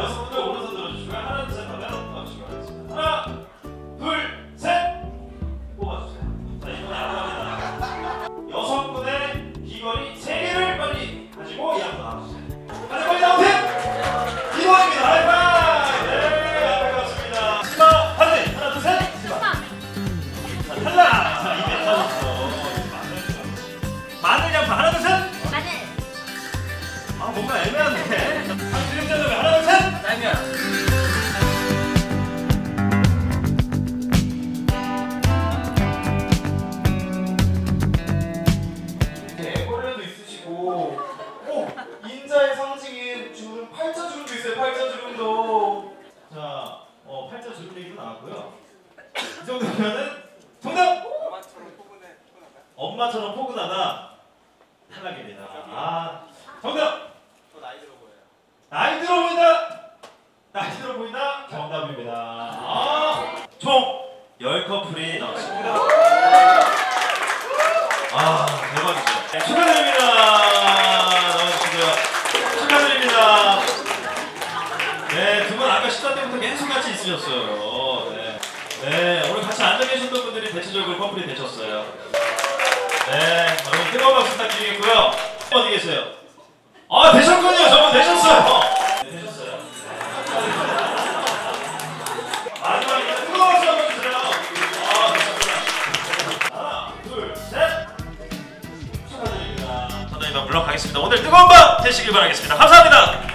No. 지금도. 자 어, 팔자 주름 얘기도 나왔고요. 이 정도면은 정답! 엄마처럼 포근하다. 탈락입니다. 아, 정답! 나이 들어 보여요. 나이 들어 보인다! 나이 들어 보인다! 정답입니다. 아, 총 10커플이 나왔습니다. 10단 때부터 계속 같이 있으셨어요. 네. 네, 오늘 같이 앉아 계셨던 분들이 대체적으로 커플이 되셨어요. 네, 여러분 뜨거운 박수 부탁드리겠고요. 어디 계세요? 아, 되셨군요. 저분 되셨어요. 네, 물러가겠습니다. 아, 오늘 뜨거운 밤 되시길 바라겠습니다. 감사합니다.